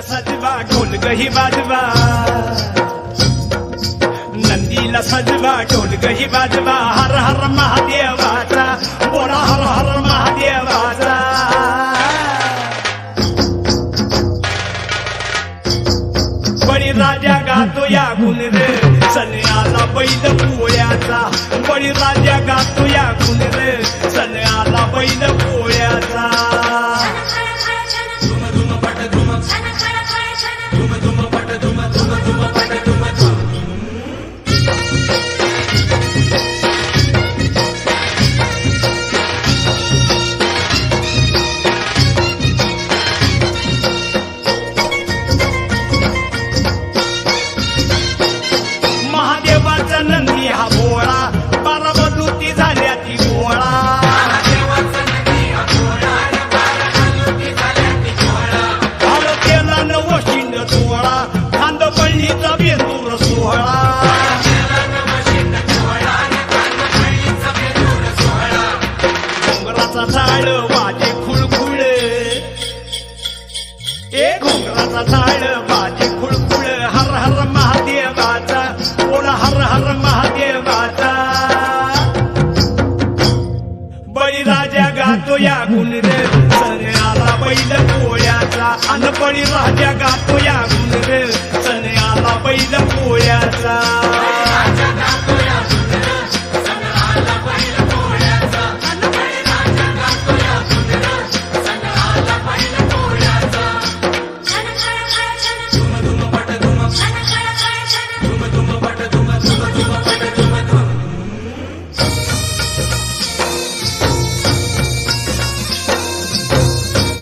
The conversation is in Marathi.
नंदीला सजवा ढोल गही वाजवा. नंदीला सजवा ढोल गही वाजवा. हर हर महादेवाचा. बोला हर हर महादेवाचा. बळी राजा गातो या गुण रे. सन्याला बैल पोळ्याचा बळी राजा गातो या गुण रे. सन्याला बैल खांद पळणीचा बेंदूर सोहळा डोंगराचा झाड वाजे खुळखुळ ए घोंगराचा झाड वाजे खुळखुळ हर हर महादेवाचा बोला हर हर महादेवाचा बळी राजा गातो या गुण रे बैल पोळ्याचा अन बळी राजा गातो या गुण रे बैल पोळ्याचा